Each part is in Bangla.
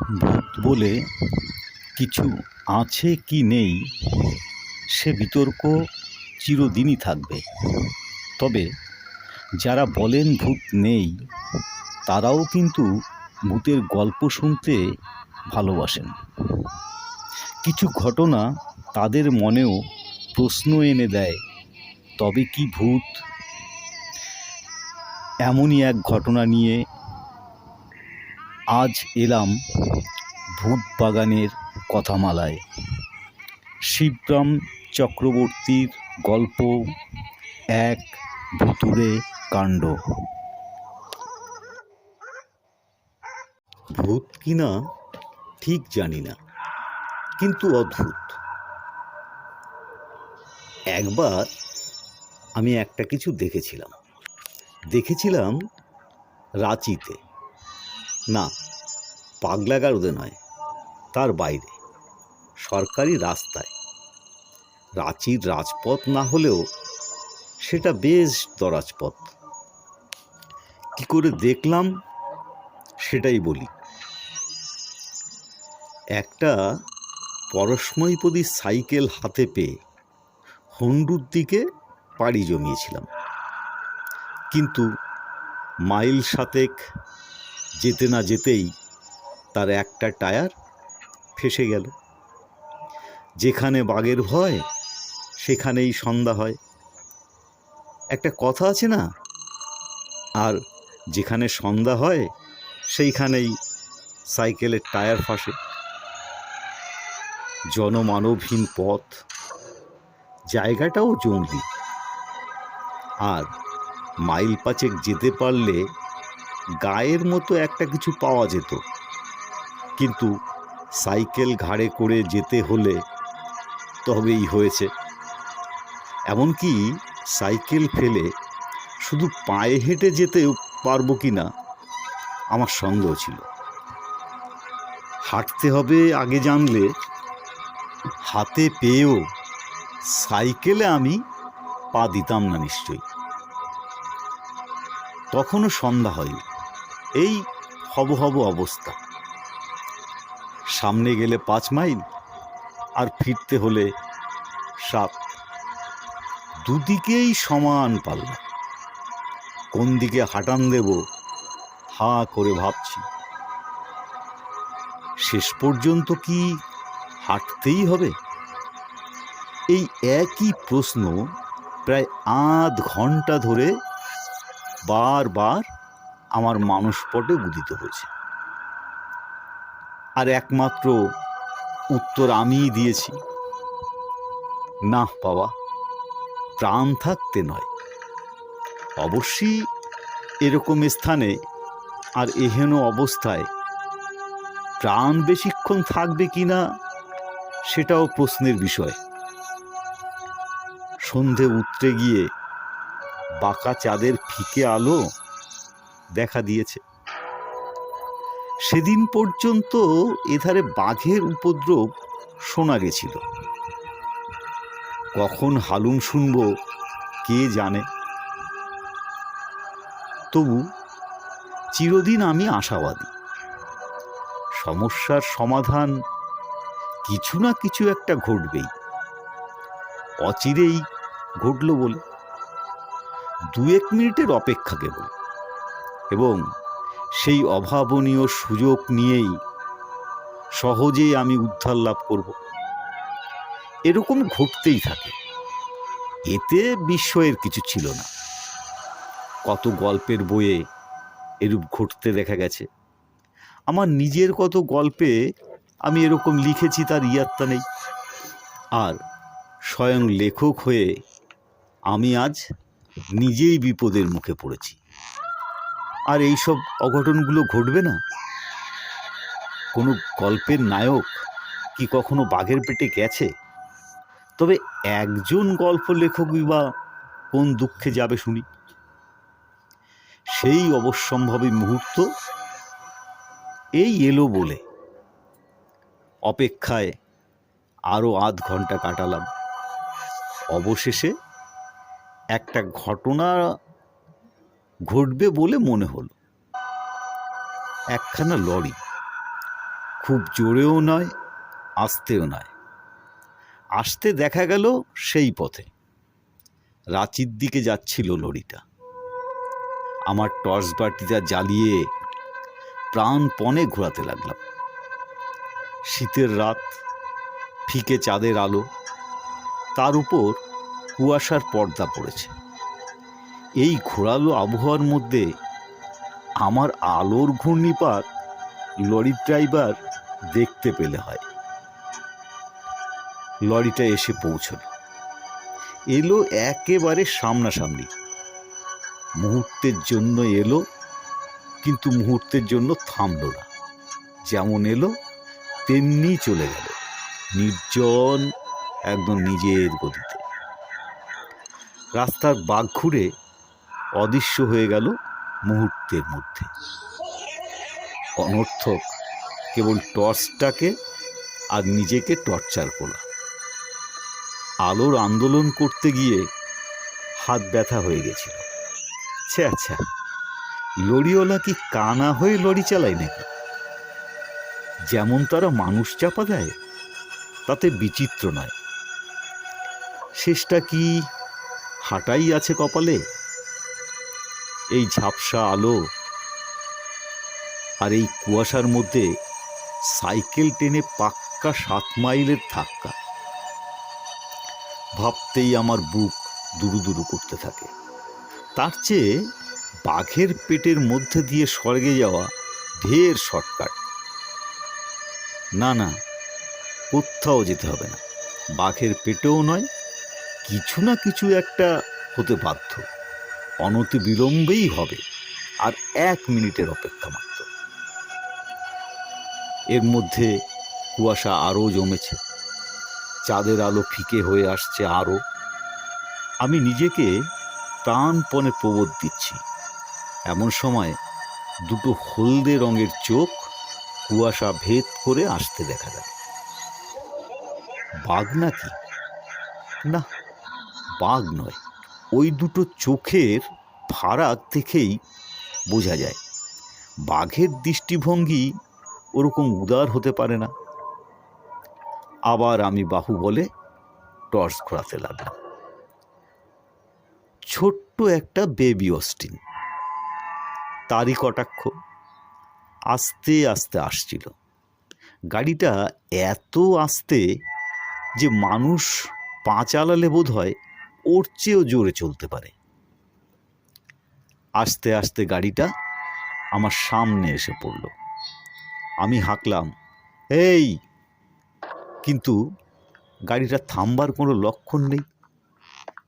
ভূত বলে কিছু আছে কি নেই, সে বিতর্ক চিরদিনই থাকবে। তবে যারা বলেন ভূত নেই, তারাও কিন্তু ভূতের গল্প শুনতে ভালোবাসেন। কিছু ঘটনা তাদের মনেও প্রশ্ন এনে দেয়, তবে কি ভূত? এমনই এক ঘটনা নিয়ে আজ এলাম ভূত বাগানের কথামালায়। শিবরাম চক্রবর্তীর গল্প, এক ভুতুরে কাণ্ড। ভূত কিনা ঠিক জানি না, কিন্তু অদ্ভুত। একবার আমি একটা কিছু দেখেছিলাম। দেখেছিলাম রাঁচিতে। না পাগলাগারদে নয়, তার বাইরে, সরকারি রাস্তায়। রাঁচির রাজপথ না হলেও সেটা বেশ দরাজপথ। কি করে দেখলাম, সেটাই বলি। একটা পরস্মৈপদী সাইকেল হাতে পেয়ে হন্ডুর দিকে পাড়ি জমিয়েছিলাম। কিন্তু মাইল সাতেক যেতে না যেতেই তার একটা টায়ার ফেসে গেল। যেখানে বাঘের ভয়, সেখানেই সন্ধ্যা হয়। একটা কথা আছে না? আর যেখানে সন্ধ্যা হয়, সেইখানেই সাইকেলের টায়ার ফাঁসে। জনমানবহীন পথ, জায়গাটাও জঙ্গলি। আর মাইল পাঁচেক যেতে পারলে গায়ের মতো একটা কিছু পাওয়া যেত। কিন্তু সাইকেল ঘাড়ে করে যেতে হলে তবেই হয়েছে। এমনকি সাইকেল ফেলে শুধু পায়ে হেঁটে যেতেও পারব কি না, আমার সন্দেহ ছিল। হাঁটতে হবে আগে জানলে, হাতে পেয়েও সাইকেলে আমি পা দিতাম না নিশ্চয়ই। তখনও সন্ধ্যা হয়নি। এই হব হব অবস্থা। সামনে গেলে পাঁচ মাইল, আর ফিরতে হলে সাত। দুদিকেই সমান পাল্লা। কোন দিকে হাঁটান দেব, হা করে ভাবছি। শেষ পর্যন্ত কি হাঁটতেই হবে? এই একই প্রশ্ন প্রায় আধ ঘণ্টা ধরে বারবার আমার মানসপটে উদিত হয়েছে। আর একমাত্র উত্তর আমিই দিয়েছি। না, বাবা, প্রাণ থাকতে নয়। অবশ্যই এরকম স্থানে আর এহেন অবস্থায় প্রাণ বেশিক্ষণ থাকবে কি না, সেটাও প্রশ্নের বিষয়। সন্ধে উতরে গিয়ে বাঁকা চাঁদের ফিকে আলো দেখা দিয়েছে। সেদিন পর্যন্ত এধারে বাঘের উপদ্রব শোনা গেছিল। কখন হালুম শুনব, কে জানে? তবু চিরদিন আমি আশাবাদী। সমস্যার সমাধান কিছু না কিছু একটা ঘটবেই। অচিরেই ঘটল বলে। দু এক মিনিটের অপেক্ষা কেবল। এবং সেই অভাবনীয় সুযোগ নিয়েই সহজেই আমি উদ্ধার লাভ করব। এরকম ঘটতেই থাকে। এতে বিস্ময়ের কিছু ছিল না। কত গল্পের বইয়ে এরূপ ঘটতে দেখা গেছে। আমার নিজের কত গল্পে আমি এরকম লিখেছি তার ইয়াত্তা নেই। আর স্বয়ং লেখক হয়ে আমি আজ নিজেই বিপদের মুখে পড়েছি। আর এইসব অঘটনগুলো ঘটবে না? কোনো গল্পের নায়ক কি কখনো বাঘের পেটে গেছে? তবে একজন গল্প লেখকই বা কোন দুঃখে যাবে শুনি। সেই অবশ্যম্ভাবী মুহূর্ত এই এলো বলে। অপেক্ষায় আরও আধ ঘণ্টা কাটালাম। অবশেষে একটা ঘটনা ঘটবে বলে মনে হলো। একখানা লরি খুব জোরেও নয়, আসতেও নয়। আসতে দেখা গেল সেই পথে। রাঁচির দিকে যাচ্ছিল লরিটা। আমার টর্চ বাটিটা জ্বালিয়ে প্রাণপণে ঘোরাতে লাগলাম। শীতের রাত, ফিকে চাঁদের আলো, তার উপর কুয়াশার পর্দা পড়েছে। এই ঘোরালো আবহাওয়ার মধ্যে আমার আলোর ঘূর্ণিপাত লরির ড্রাইভার দেখতে পেলে হয়। লরিটা এসে পৌঁছল। এলো একেবারে সামনাসামনি। মুহূর্তের জন্য এলো, কিন্তু মুহূর্তের জন্য থামলো না। যেমন এলো, তেমনি চলে গেল, নির্জন, একদম নিজের গতিতে। রাস্তার বাঘ ঘুরে অদৃশ্য হয়ে গেল মুহূর্তের মধ্যে। অনর্থক কেবল টর্চটাকে আর নিজেকে টর্চার করলাম আলোর আন্দোলন করতে গিয়ে হাত ব্যথা হয়ে গেছিল। আচ্ছা আচ্ছা লরিওয়ালা কি কানা হয়ে লরি চালায় নাকি? যেমন তারা মানুষ চাপা দেয়, তাতে বিচিত্র নয়। শেষটা কি হাঁটাই আছে কপালে? এই ঝাপসা আলো আর এই কুয়াশার মধ্যে সাইকেল টেনে পাক্কা সাত মাইলের ধাক্কা। ভাবতেই আমার বুক দুরু দুরু করতে থাকে। তার চেয়ে বাঘের পেটের মধ্যে দিয়ে স্বর্গে যাওয়া ঢের শর্টকাট। না না, কোথাও যেতে হবে না। বাঘের পেটেও নয়, কিছু না কিছু একটা হতে বাধ্য। অনতি বিলম্বেই হবে, আর এক মিনিটের অপেক্ষা মাত্র। এর মধ্যে কুয়াশা আরও জমেছে। চাঁদের আলো ফিকে হয়ে আসছে আরও। আমি নিজেকে প্রাণপণে প্রবোধ দিচ্ছি। এমন সময় দুটো হলদে রঙের চোখ কুয়াশা ভেদ করে আসতে দেখা যায় বাঘ নাকি? না, বাঘ নয়। ওই দুটো চোখের ফারাক দেখেই বোঝা যায়। বাঘের দৃষ্টিভঙ্গি ওরকম উদার হতে পারে না। আবার আমি বাহু বলে টর্চ ঘোরাতে লাগলাম। ছোট্ট একটা বেবি অস্টিন। তারই কটাক্ষ আস্তে আস্তে আসছিল। গাড়িটা এত আস্তে যে মানুষ পা চালালে বোধ হয় ওর চেয়েও জোরে চলতে পারে। আস্তে আস্তে গাড়িটা আমার সামনে এসে পড়ল। আমি হাঁকলাম, এই! কিন্তু গাড়িটা থামবার কোনো লক্ষণ নেই।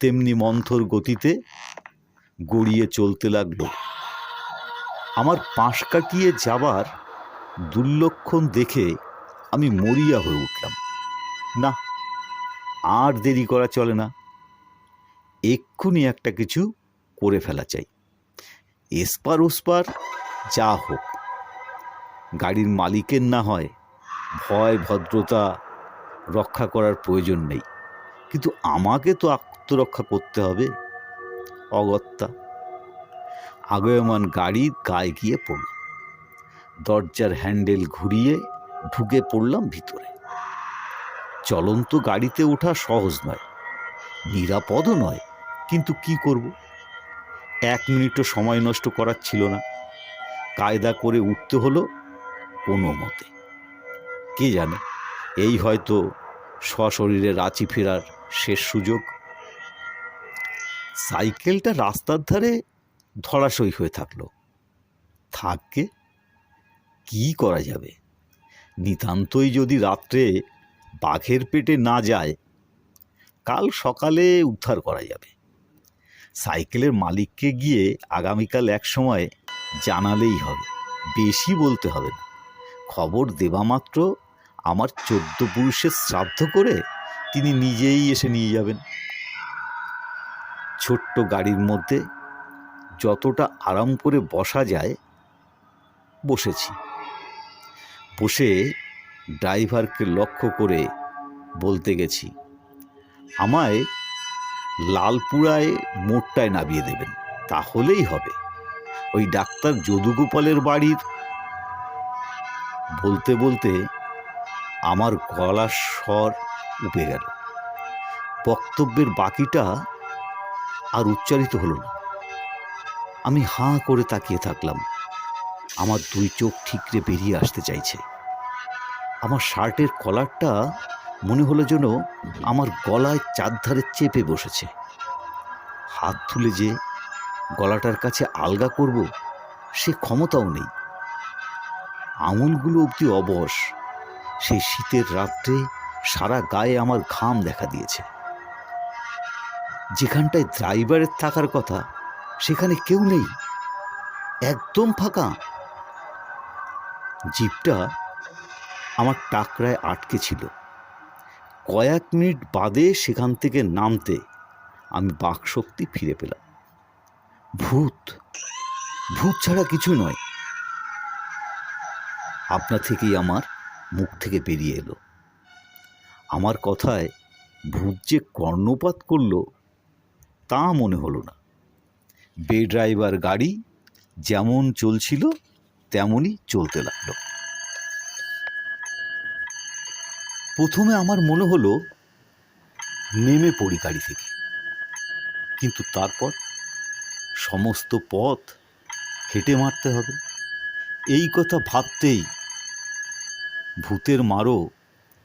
তেমনি মন্থর গতিতে গড়িয়ে চলতে লাগল। আমার পাশ কাটিয়ে যাবার দুর্লক্ষণ দেখে আমি মরিয়া হয়ে উঠলাম। না, আর দেরি করা চলে না। এক্ষুনি একটা কিছু করে ফেলা চাই। এসপার ওসপার যা হোক। গাড়ির মালিকের না হয়, ভয়, ভদ্রতা রক্ষা করার প্রয়োজন নেই। কিন্তু আমাকে তো আত্মরক্ষা করতে হবে, অগত্যা। আগয়মান গাড়ির গায়ে গিয়ে পড়লাম দরজার হ্যান্ডেল ঘুরিয়ে ঢুকে পড়লাম ভিতরে। চলন্ত গাড়িতে ওঠা সহজ নয়, নিরাপদও নয়। কিন্তু কি করব? এক মিনিটও সময় নষ্ট করার ছিল না। কায়দা করে উঠতে হলো কোনো মতে। কে জানে, এই হয়তো সশরীরে রাঁচি ফেরার শেষ সুযোগ। সাইকেলটা রাস্তার ধারে ধরাশয়ী হয়ে থাকল। থাককে কি করা যাবে? নিতান্তই যদি রাত্রে বাঘের পেটে না যায়, কাল সকালে উদ্ধার করা যাবে। সাইকেলের মালিককে গিয়ে আগামীকাল এক সময় জানালেই হবে, বেশি বলতে হবে না। খবর দেওয়া মাত্র আমার চোদ্দ পুরুষের শ্রাদ্ধ করে তিনি নিজেই এসে নিয়ে যাবেন। ছোট্ট গাড়ির মধ্যে যতটা আরাম করে বসা যায়, বসেছি। বসে ড্রাইভারকে লক্ষ্য করে বলতে গেছি, আমায় লালপুরায় মোড়টায় নামিয়ে দেবেন। তাহলেই হবে। ওই ডাক্তার যদুগোপালের বাড়ির বলতে বলতে আমার গলার স্বর উপে গেল। বক্তব্যের বাকিটা আর উচ্চারিত হলো না। আমি হাঁ করে তাকিয়ে থাকলাম। আমার দুই চোখ ঠিকরে বেরিয়ে আসতে চাইছে। আমার শার্টের কলারটা মনে হলো যেন আমার গলায় চারধারে চেপে বসেছে। হাত তুলে যে গলাটার কাছে আলগা করব, সে ক্ষমতাও নেই। আঙুলগুলো অবধি অবশ, সেই শীতের রাত্রে সারা গায়ে আমার ঘাম দেখা দিয়েছে। যেখানটায় ড্রাইভারের থাকার কথা, সেখানে কেউ নেই। একদম ফাঁকা। জিপটা আমার টাকরায় আটকে ছিল। কয়েক মিনিট বাদে সেখান থেকে নামতে আমি বাকশক্তি ফিরে পেলাম। ভূত ভূত ছাড়া কিছু নয়। আপনা থেকেই আমার মুখ থেকে বেরিয়ে এলো। আমার কথায় ভূত যে কর্ণপাত করল, তা মনে হলো না। বে ড্রাইভার গাড়ি যেমন চলছিল, তেমনই চলতে লাগল। প্রথমে আমার মনে হলো, নেমে পড়ি গাড়ি থেকে। কিন্তু তারপর সমস্ত পথ হেঁটে মারতে হবে। এই কথা ভাবতেই ভূতের মারও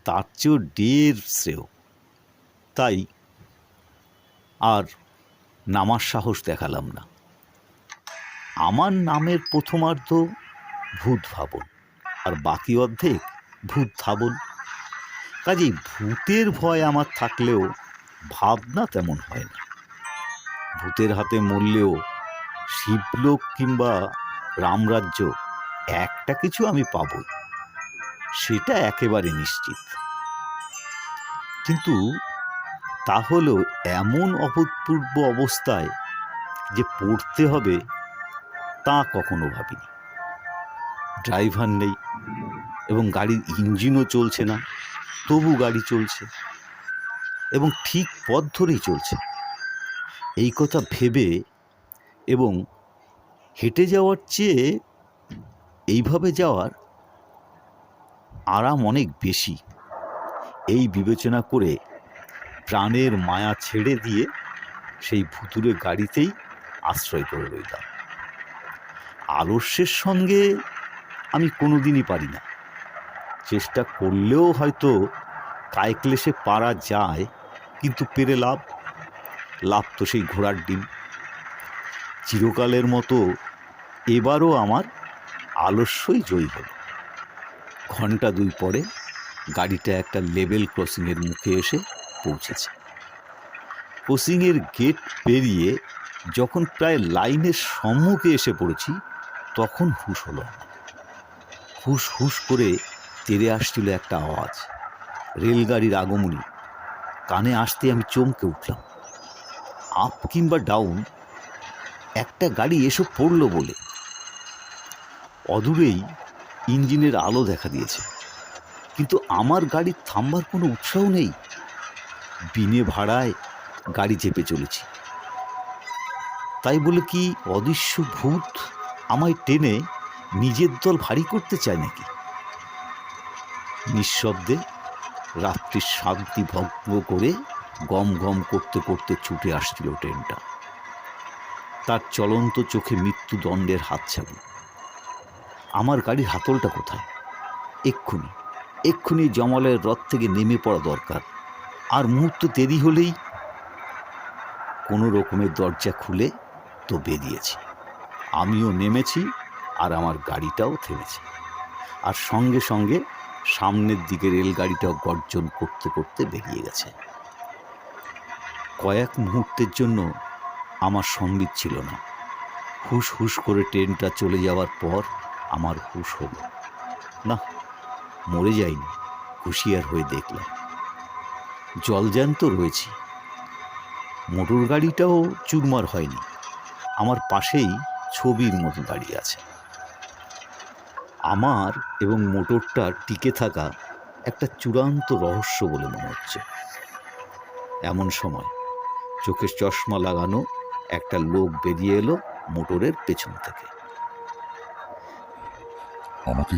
তার চেয়েও ডের শ্রেয়। তাই আর নামার সাহস দেখালাম না। আমার নামের প্রথমার্ধ ভূত ভাবন, আর বাকি অর্ধেক ভূত ধাবন কাজেই ভূতের ভয় আমার থাকলেও ভাবনা তেমন হয় না। ভূতের হাতে মরলেও শিবলোক কিংবা রামরাজ্য একটা কিছু আমি পাবই, সেটা একেবারে নিশ্চিত। কিন্তু তাহলেও এমন অভূতপূর্ব অবস্থায় যে পড়তে হবে তা কখনো ভাবিনি। ড্রাইভার নেই এবং গাড়ির ইঞ্জিনও চলছে না। তবু গাড়ি চলছে। এবং ঠিক পথ ধরেই চলছে। এই কথা ভেবে এবং হেঁটে যাওয়ার চেয়ে এইভাবে যাওয়ার আরাম অনেক বেশি। এই বিবেচনা করে প্রাণের মায়া ছেড়ে দিয়ে সেই ভুতুরে গাড়িতেই আশ্রয় করে রইলাম। আলস্যের সঙ্গে আমি কোনোদিনই পারি না। চেষ্টা করলেও হয়তো কায়ক্লেশে পারা যায়, কিন্তু পেরে লাভ। লাভ তো সেই ঘোড়ার ডিম। চিরকালের মতো এবারও আমার আলস্যই জয়ী হল। ঘণ্টা দুই পরে গাড়িটা একটা লেভেল ক্রসিংয়ের মুখে এসে পৌঁছেছে। ক্রসিংয়ের গেট পেরিয়ে যখন প্রায় লাইনের সম্মুখে এসে পড়েছি, তখন হুশ হলো। হুশ হুশ করে তেরে আসছিল একটা আওয়াজ। রেলগাড়ির আগমনী। কানে আসতে আমি চমকে উঠলাম। আপ কিংবা ডাউন, একটা গাড়ি এসব পড়ল বলে। অদূরেই ইঞ্জিনের আলো দেখা দিয়েছে। কিন্তু আমার গাড়ি থামবার কোনো উৎসাহ নেই। বিনে ভাড়ায় গাড়ি চেপে চলেছি। তাই বলে কি অদৃশ্য ভূত আমায় টেনে নিজের দল ভারী করতে চায় নাকি? নিঃশব্দে রাত্রির শান্তি ভঙ্গ করে গম গম করতে করতে ছুটে আসছিল ট্রেনটা। তার চলন্ত চোখে মৃত্যুদণ্ডের হাতছানি। আমার গাড়ির হাতলটা কোথায়? এক্ষুনি এক্ষুনি জমালের রথ থেকে নেমে পড়া দরকার। আর মুহূর্ত দেরি হলেই কোনো রকমের দরজা খুলে তো বেরিয়েছি। আমিও নেমেছি আর আমার গাড়িটাও থেমেছে। আর সঙ্গে সঙ্গে সামনের দিকে রেলগাড়িটাও গর্জন করতে করতে বেরিয়ে গেছে। কয়েক মুহূর্তের জন্য আমার সংগীত ছিল না। হুশ হুশ করে ট্রেনটা চলে যাওয়ার পর আমার হুশ হলো। না, মরে যাইনি, হুঁশিয়ার হয়ে দেখলাম। জলজ্যান্ত রয়েছি। মোটর গাড়িটাও চুরমার হয়নি। আমার পাশেই ছবির মতো দাঁড়িয়ে আছে। আমার এবং মোটরটার টিকে থাকা একটা চূড়ান্ত রহস্য বলে মনে হচ্ছে। এমন সময় চোখের চশমা লাগানো একটা লোক বেরিয়ে এলো মোটরের পেছন থেকে। আমাকে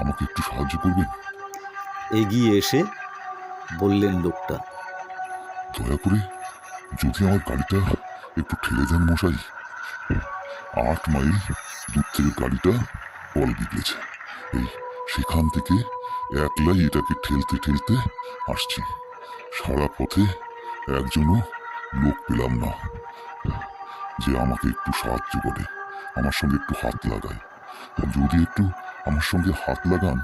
আমাকে একটু সাহায্য করবেন? এগিয়ে এসে বললেন লোকটা দয়া করে যদি আমার গাড়িটা একটু ঠেলে দেন মশাই। আট মাইল দূর থেকে গাড়িটা কল বিগড়েছে এই সেখান থেকে একলাই এটাকে ঠেলতে ঠেলতে আসছি। সারা পথে একজনও লোক পেলাম না, যে আমাকে একটু সাহায্য করে, আমার সঙ্গে একটু হাত লাগায়। যদি একটু আমার সঙ্গে হাত লাগান,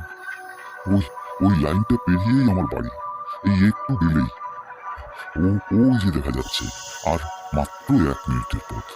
ওই ওই লাইনটা পেরিয়েই আমার বাড়ি, এই একটু গেলেই। ও, ওই যে দেখা যাচ্ছে, আর মাত্র এক মিনিটের পথ।